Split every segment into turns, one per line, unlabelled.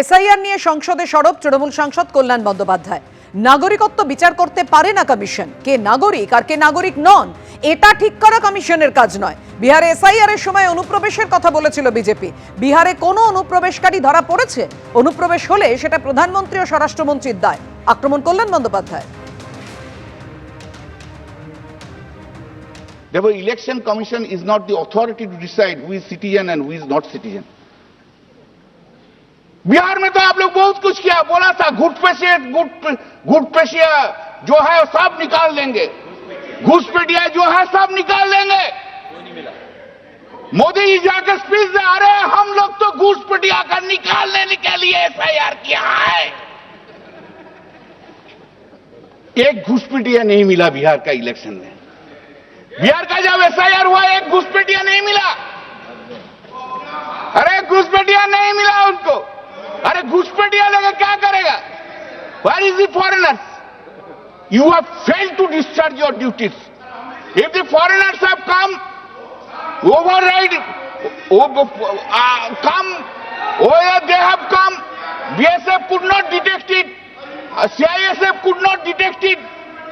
SIR নিয়ে সংসদে সরব তৃণমূল সাংসদ কল্যাণ বন্দ্যোপাধ্যায়। নাগরিকত্ব বিচার করতে পারে না কমিশন। কে নাগরিক আর কে নাগরিক নন এটা ঠিক করা কমিশনের কাজ নয়। বিহারে এসআইআর এর সময় অনুপ্রবেশের কথা বলেছিল বিজেপি। বিহারে কোনো অনুপ্রবেশকারী ধরা পড়েছে? অনুপ্রবেশ হলে সেটা প্রধানমন্ত্রী ও স্বরাষ্ট্রমন্ত্রীর দায়। আক্রমণ কল্যাণ Bandyopadhyay.
Therefore, election commission is not the authority to decide who is citizen and who is not citizen. Bihar में तो आप लोग बहुत कुछ किया। बोला था घुटपेशिया घुट, घुटपेशिया जो है सब निकाल देंगे घुसपेटिया जो है सब निकाल देंगे मोदी जी जाकर स्पीच दे, अरे, हम लोग तो घुसपेटिया का निकाल लेने के लिए एफ़ किया है। एक घुसपेटिया नहीं मिला बिहार का इलेक्शन में। बिहार का जब एसआईआर हुआ, एक घुसपेटिया नहीं मिला। अरे घुसपेटिया नहीं मिला उनको। अरे घुसपेटिया लेकर क्या करेगा where is the foreigners you have failed to discharge your duties if the foreigners have come override uh, come where they have come bsf could not detect it uh, CISF could not detect it.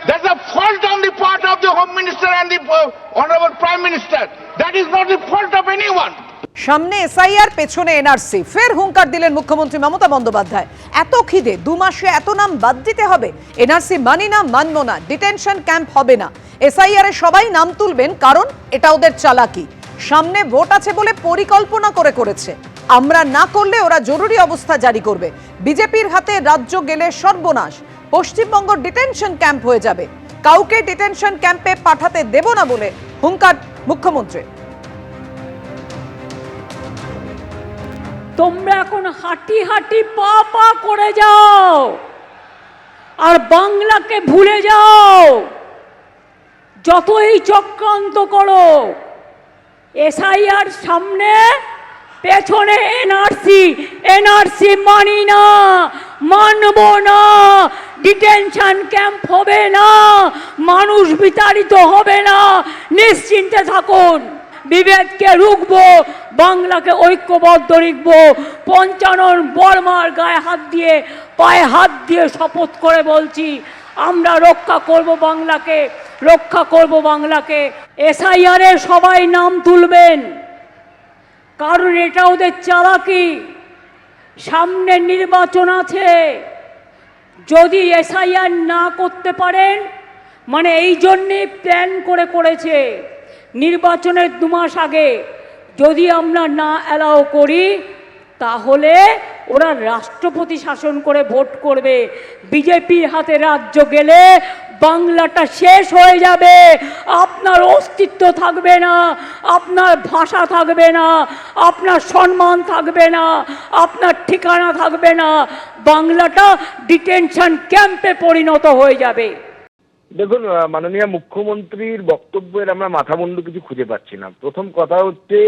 There's a fault on the part of the Home Minister and the uh, Honorable Prime Minister. That is not the fault of anyone.
সামনে SIR, পেছনে NRC. ফের হুঙ্কার দিলেন মুখ্যমন্ত্রী মমতা বন্দ্যোপাধ্যায়। এত খিদে, দু মাসে এত নাম বাদ দিতে হবে। এনআরসি মানি না, মানব না, ডিটেনশন ক্যাম্প হবে না। এসআইআর এ সবাই নাম তুলবেন, কারণ এটা ওদের চালাকি। সামনে ভোট আছে বলে পরিকল্পনা করে করেছে। আমরা না করলে ওরা জরুরি অবস্থা জারি করবে। বিজেপির হাতে রাজ্য গেলে সর্বনাশ। পশ্চিমবঙ্গ ডিটেনশন ক্যাম্প হয়ে যাবে। কাউকে ডিটেনশন ক্যাম্পে পাঠাতে দেব না বলে হুঙ্কার মুখ্যমন্ত্রী
তোমরা এখন হাঁটি হাঁটি পা পা করে যাও। আর বাংলাকে ভুলে যাও। যতই চক্রান্ত করো, এসআইআর সামনে, পেছনে এনআরসি এনআরসি মানি না, মানব না, ডিটেনশন ক্যাম্প হবে না, মানুষ বিতাড়িত হবে না, নিশ্চিন্তে থাকুন। বিভেদকে রুখবো বাংলাকে ঐক্যবদ্ধ রাখব। পঞ্চানন বর্মার গায়ে হাত দিয়ে, পায়ে হাত দিয়ে শপথ করে বলছি, আমরা রক্ষা করব বাংলাকে, রক্ষা করব বাংলাকে। এসআইআরে সবাই নাম তুলবেন। কারণ এটা ওদের চালাকি। সামনে নির্বাচন আছে। যদি এসআইআর না করতে পারেন মানে এই জন্যে প্ল্যান করে করেছে। নির্বাচনের দু মাস আগে যদি আমরা না অ্যালাউ করি, তাহলে ওরা রাষ্ট্রপতি শাসন করে ভোট করবে। বিজেপির হাতে রাজ্য গেলে বাংলাটা শেষ হয়ে যাবে। আপনার অস্তিত্ব থাকবে না, আপনার ভাষা থাকবে না, আপনার সম্মান থাকবে না, আপনার ঠিকানা থাকবে না। বাংলাটা ডিটেনশন ক্যাম্পে পরিণত হয়ে যাবে।
দেখুন মাননীয় মুখ্যমন্ত্রীর বক্তব্যের আমরা মাথামুন্ডু কিছু খুঁজে পাচ্ছি না। প্রথম কথা হচ্ছে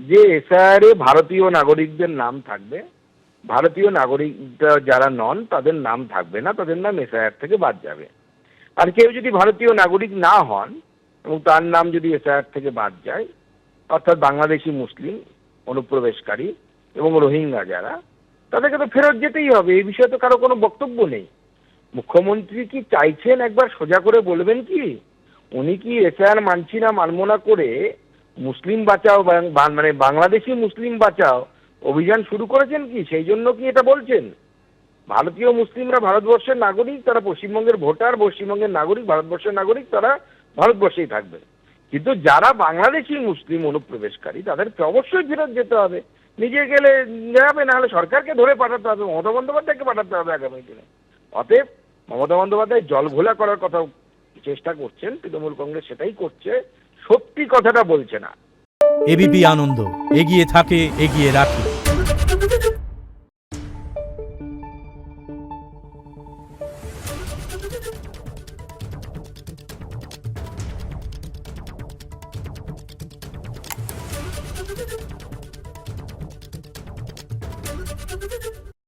যে এসআইআরে ভারতীয় নাগরিকদের নাম থাকবে। ভারতীয় নাগরিক যারা নন, তাদের নাম থাকবে না, তাদের নাম এসআইআর থেকে বাদ যাবে। আর কেউ যদি ভারতীয় নাগরিক না হন এবং তার নাম যদি এসআইআর থেকে বাদ যায়, অর্থাৎ বাংলাদেশি মুসলিম, অনুপ্রবেশকারী এবং রোহিঙ্গা যারা, তাদেরকে তো ফেরত যেতেই হবে। এই বিষয়ে তো কারও কোনো বক্তব্য নেই। মুখ্যমন্ত্রী কি চাইছেন একবার সোজা করে বলবেন কি? উনি কি এসআইআর মানছি না মানবো না করে মুসলিম বাঁচাও মানে বাংলাদেশি মুসলিম বাঁচাও অভিযান শুরু করেছেন কি? সেই জন্য কি এটা বলছেন? ভারতীয় মুসলিমরা ভারতবর্ষের নাগরিক, তারা পশ্চিমবঙ্গের ভোটার, পশ্চিমবঙ্গের নাগরিক, ভারতবর্ষের নাগরিক, তারা ভারতবর্ষেই থাকবে। কিন্তু যারা বাংলাদেশি মুসলিম অনুপ্রবেশকারী, তাদেরকে অবশ্যই ফেরত যেতে হবে। নিজে গেলে যাবে, না হলে সরকারকে ধরে পাঠাতে হবে, মমতা বন্দ্যোপাধ্যায়কে পাঠাতে হবে আগামী দিনে। অতএব মমতা বন্দ্যোপাধ্যায় জল ঘোলা করার কথা চেষ্টা করছেন, তৃণমূল কংগ্রেস সেটাই করছে, সত্যি কথাটা বলছে না
এবিপি আনন্দ, এগিয়ে থাকে, এগিয়ে রাখে Thank you.